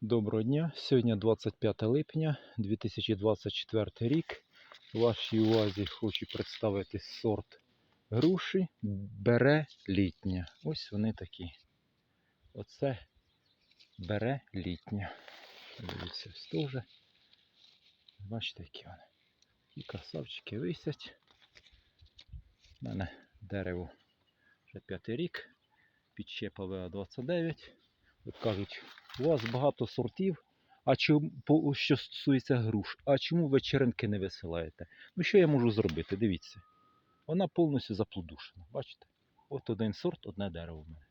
Доброго дня. Сьогодні 25 липня 2024 рік. Вашій увазі хочу представити сорт груші бере літня. Ось вони такі. Оце бере літня. Дивіться, ось теж. Бачите, які вони. І красавчики висять. У мене дерево вже п'ятий рік. Підщепа ВА-29. От кажуть, у вас багато сортів, а чому, що стосується груш, а чому ви черенки не висилаєте? Ну що я можу зробити? Дивіться. Вона повністю заплодушена. Бачите? От один сорт, одне дерево в мене.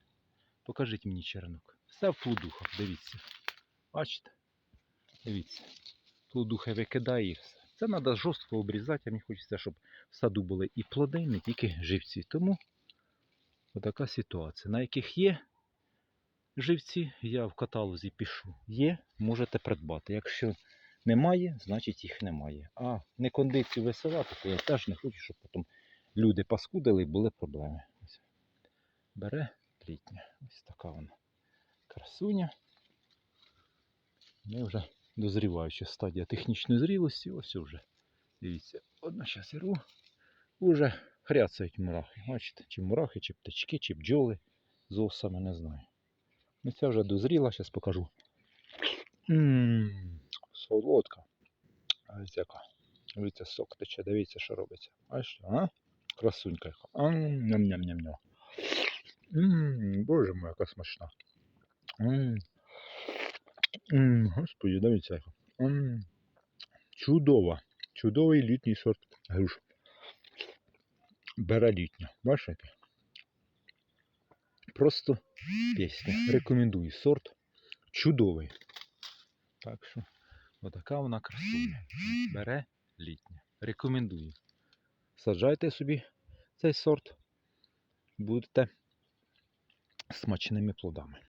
Покажіть мені черенок. Все в плодухах, дивіться. Бачите? Дивіться. Плодухи викидає і все. Це треба жорстко обрізати, а мені хочеться, щоб в саду були і плоди, не тільки живці. Тому отака ситуація. На яких є живці, я в каталозі пишу. Є, можете придбати. Якщо немає, значить їх немає. А не кондицію висилати, то я теж не хочу, щоб потім люди паскудили і були проблеми. Ось. Бере літня. Ось така вона красуня. Ми вже дозріваюча стадія технічної зрілості. Ось вже. Дивіться, одна зараз я рву. Уже хряцають мурахи. Бачите, чи мурахи, чи птички, чи бджоли. З осами не знаю. Ну ця вже дозріла, зараз покажу. Ммм, солодка. А ось яка. Дивіться, сок тече, дивіться, що робиться. Бачите, а? Красунька яка. А, ням-ням-ням-ням. Ммм, боже мой, яка смачна. Ммм. Ммм, господи, дивіться яка. Ммм. Чудова. Чудовий літній сорт груш. Бере літня. Бачите? Просто пісня. Рекомендую сорт. Чудовий. Так що, отака вона красуня. Бере літня. Рекомендую. Саджайте собі цей сорт. Будете смачними плодами.